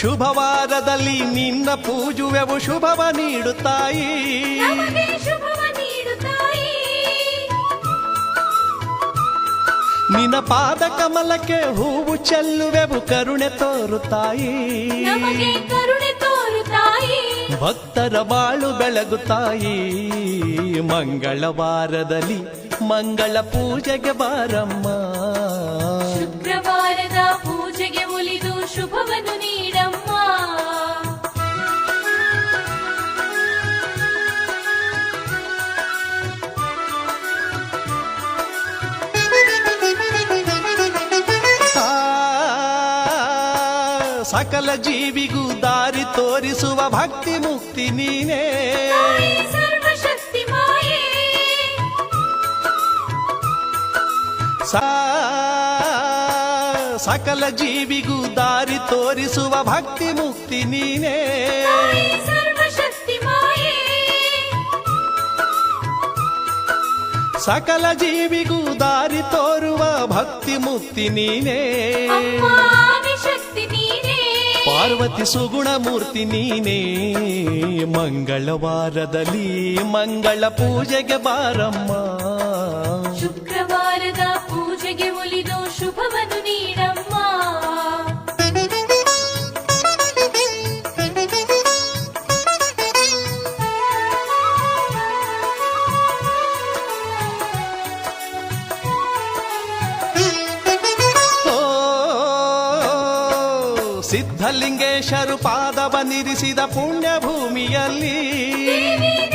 ಶುಭವಾರದಲ್ಲಿ ನಿನ್ನ ಪೂಜುವೆವು ಶುಭವ ನೀಡುತ್ತಾಯಿ. ನಿನ್ನ ಪಾದ ಕಮಲಕ್ಕೆ ಹೂವು ಚೆಲ್ಲುವೆವು ಕರುಣೆ ತೋರುತ್ತಾಯಿ. ಭಕ್ತರ ಬಾಳು ಬೆಳಗುತ್ತಾಯಿ. ಮಂಗಳವಾರದಲ್ಲಿ ಮಂಗಳ ಪೂಜೆಗೆ ಬಾರಮ್ಮ. ಸಕಲ ಜೀವಿಗೂ ದಾರಿ ತೋರಿಸುವ ಭಕ್ತಿ ಮುಕ್ತಿ ನೀನೇ. ಸಕಲ ಜೀವಿಗೂ ದಾರಿ ತೋರಿಸುವ ಭಕ್ತಿ ಮುಕ್ತಿ ನೀನೇ. ಸಕಲ ಜೀವಿಗೂ ದಾರಿ ತೋರುವ ಭಕ್ತಿ ಮುಕ್ತಿ ನೀನೇ. ಪಾರ್ವತಿ ಸುಗುಣ ಮೂರ್ತಿ ನೀನೇ. ಮಂಗಳವಾರದಲ್ಲಿ ಮಂಗಳ ಪೂಜೆಗೆ ಬಾರಮ್ಮ. ಶುಕ್ರವಾರದ ಸಿದ್ಧಲಿಂಗೇಶರು ಪಾದವ ನಿರಿಸಿದ ಪುಣ್ಯ ಭೂಮಿಯಲ್ಲಿ ದೇವಿ